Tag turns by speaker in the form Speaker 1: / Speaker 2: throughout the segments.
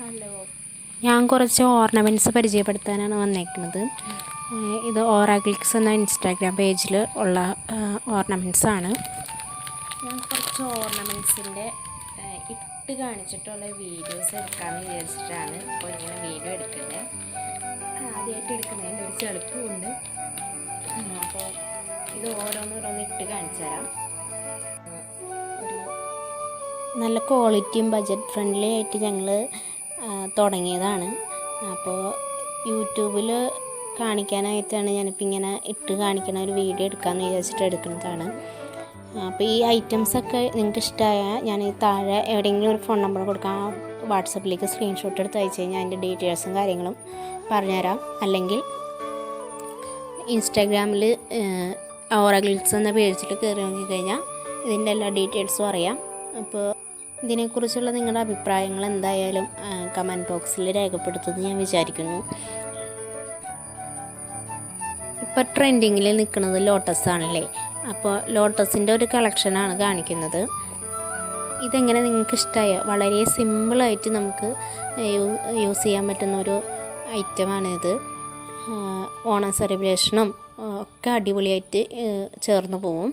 Speaker 1: Hello.
Speaker 2: ഞാൻ കുറച്ച് ornaments പരിചയപ്പെടുത്താനാണ് വന്നേക്കുന്നത്. ഇത് ഓറാഗ്ലിക്സ് എന്ന ഇൻസ്റ്റാഗ്രാം പേജിൽ ഉള്ള ഓർണമെന്റ്സ് ആണ്. ഞാൻ കുറച്ച് ഓർണമെന്റ്സിന്റെ ഇട്ട് കാണിച്ചിട്ടുള്ള വീഡിയോസ് എടുക്കാമെന്ന് വിചാരിച്ചിട്ടാണ് ഇപ്പോൾ ഇങ്ങനെ വീഡിയോ എടുക്കുന്നത് ആദ്യമായിട്ട് എടുക്കുന്നതിന്റെ ഒരു ചെളുപ്പമുണ്ട് അപ്പോൾ ഇത് ഓരോന്നോരോന്ന് ഇട്ട് കാണിച്ചു തരാം. നല്ല ക്വാളിറ്റിയും ബജറ്റ് ഫ്രണ്ട്ലി ആയിട്ട് ഞങ്ങൾ തുടങ്ങിയതാണ്. അപ്പോൾ യൂട്യൂബിൽ കാണിക്കാനായിട്ടാണ് ഞാനിപ്പോൾ ഇങ്ങനെ ഇട്ട് കാണിക്കണ ഒരു വീഡിയോ എടുക്കാമെന്ന് വിചാരിച്ചിട്ട് എടുക്കുന്നതാണ്. അപ്പോൾ ഈ ഐറ്റംസൊക്കെ നിങ്ങൾക്ക് ഇഷ്ടമായാൽ ഞാൻ ഈ താഴെ എവിടെയെങ്കിലും ഒരു ഫോൺ നമ്പർ കൊടുക്കാം വാട്സപ്പിലേക്ക് സ്ക്രീൻഷോട്ട് എടുത്ത് അയച്ചു കഴിഞ്ഞാൽ അതിന്റെ ഡീറ്റെയിൽസും കാര്യങ്ങളും പറഞ്ഞുതരാം. അല്ലെങ്കിൽ ഇൻസ്റ്റാഗ്രാമിൽ ഓറഗിൽസ് എന്ന പേജിൽ കയറി നോക്കിക്കഴിഞ്ഞാൽ ഇതിന്റെ എല്ലാ ഡീറ്റെയിൽസും അറിയാം. അപ്പോൾ ഇതിനെക്കുറിച്ചുള്ള നിങ്ങളുടെ അഭിപ്രായങ്ങൾ എന്തായാലും കമന്റ് ബോക്സിൽ രേഖപ്പെടുത്തുമെന്ന് ഞാൻ വിചാരിക്കുന്നു. ഇപ്പോൾ ട്രെൻഡിങ്ങിൽ നിൽക്കുന്നത് ലോട്ടസ് ആണല്ലേ? അപ്പോൾ ലോട്ടസിന്റെ ഒരു കളക്ഷനാണ് കാണിക്കുന്നത്. ഇതെങ്ങനെ നിങ്ങൾക്ക് ഇഷ്ടമായ വളരെ സിമ്പിളായിട്ട് നമുക്ക് യൂസ് ചെയ്യാൻ പറ്റുന്ന ഒരു ഐറ്റമാണിത് ഓണം സെലിബ്രേഷനും ഒക്കെ അടിപൊളിയായിട്ട് ചേർന്ന് പോവും.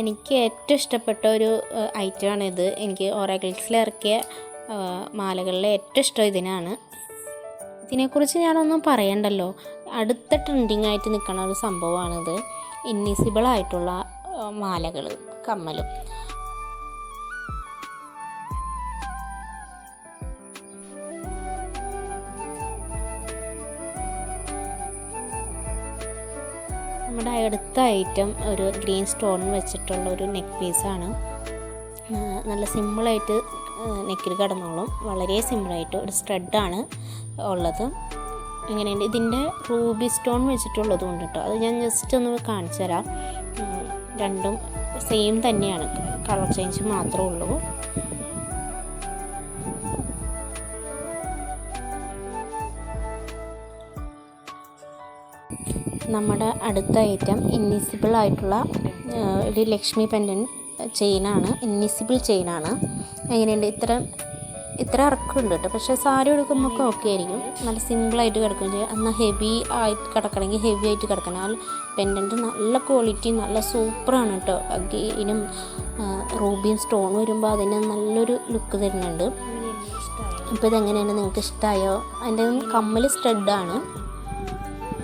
Speaker 2: എനിക്ക് ഏറ്റവും ഇഷ്ടപ്പെട്ട ഒരു ഐറ്റമാണിത്. എനിക്ക് ഓറാഗിൾസിൽ ഇറക്കിയ മാലകളിലെ ഏറ്റവും ഇഷ്ടം ഇതിനാണ്. ഇതിനെക്കുറിച്ച് ഞാനൊന്നും പറയണ്ടല്ലോ. അടുത്ത ട്രെൻഡിങ് ആയിട്ട് നിൽക്കുന്ന ഒരു സംഭവമാണിത്. ഇൻവിസിബിൾ ആയിട്ടുള്ള മാലകൾ കമ്മലും. നമ്മുടെ അടുത്ത ഐറ്റം ഒരു ഗ്രീൻ സ്റ്റോൺ വെച്ചിട്ടുള്ള ഒരു നെക്ക് പീസാണ് നല്ല സിമ്പിളായിട്ട് നെക്കിൽ കിടന്നോളും. വളരെ സിമ്പിളായിട്ട് ഒരു സ്ട്രെഡാണ് ഉള്ളത്. ഇങ്ങനെയുണ്ട് ഇതിന്റെ റൂബി സ്റ്റോൺ വെച്ചിട്ടുള്ളതും ഉണ്ട് കേട്ടോ അത് ഞാൻ ജസ്റ്റ് ഒന്ന് കാണിച്ചു തരാം. രണ്ടും സെയിം തന്നെയാണ്. കളർ ചേഞ്ച് മാത്രമേ ഉള്ളൂ. നമ്മുടെ അടുത്ത ഐറ്റം ഇൻവിസിബിൾ ആയിട്ടുള്ള ഒരു ലക്ഷ്മി പെൻഡൻ ചെയിനാണ് ഇൻവിസിബിൾ ചെയിനാണ് എങ്ങനെയുണ്ട്? ഇത്ര ഇത്ര ഇറക്കുണ്ട് കേട്ടോ പക്ഷേ സാരി എടുക്കുമ്പോൾ ഓക്കെ ആയിരിക്കും. നല്ല സിമ്പിളായിട്ട് കിടക്കുകയും ചെയ്യും എന്നാൽ ഹെവി ആയിട്ട് കിടക്കണമെങ്കിൽ ഹെവി ആയിട്ട് കിടക്കണം. ആ പെൻഡന്റ് നല്ല ക്വാളിറ്റി നല്ല സൂപ്പറാണ് കേട്ടോ ഇതിനും റൂബിയും സ്റ്റോൺ വരുമ്പോൾ അതിന് നല്ലൊരു ലുക്ക് തരുന്നുണ്ട്. അപ്പോൾ ഇതെങ്ങനെയാണ്? നിങ്ങൾക്ക് ഇഷ്ടമായോ അതിന്റെ കമ്മൽ സ്റ്റഡാണ്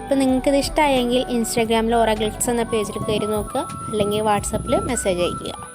Speaker 2: അപ്പോൾ നിങ്ങൾക്കിത് ഇഷ്ടമായെങ്കിൽ ഇൻസ്റ്റാഗ്രാമിൽ ഓറ ഗ്ലിറ്റ്സ് എന്ന പേജിൽ കയറി നോക്കുക. അല്ലെങ്കിൽ വാട്സപ്പിൽ മെസ്സേജ് അയയ്ക്കുക.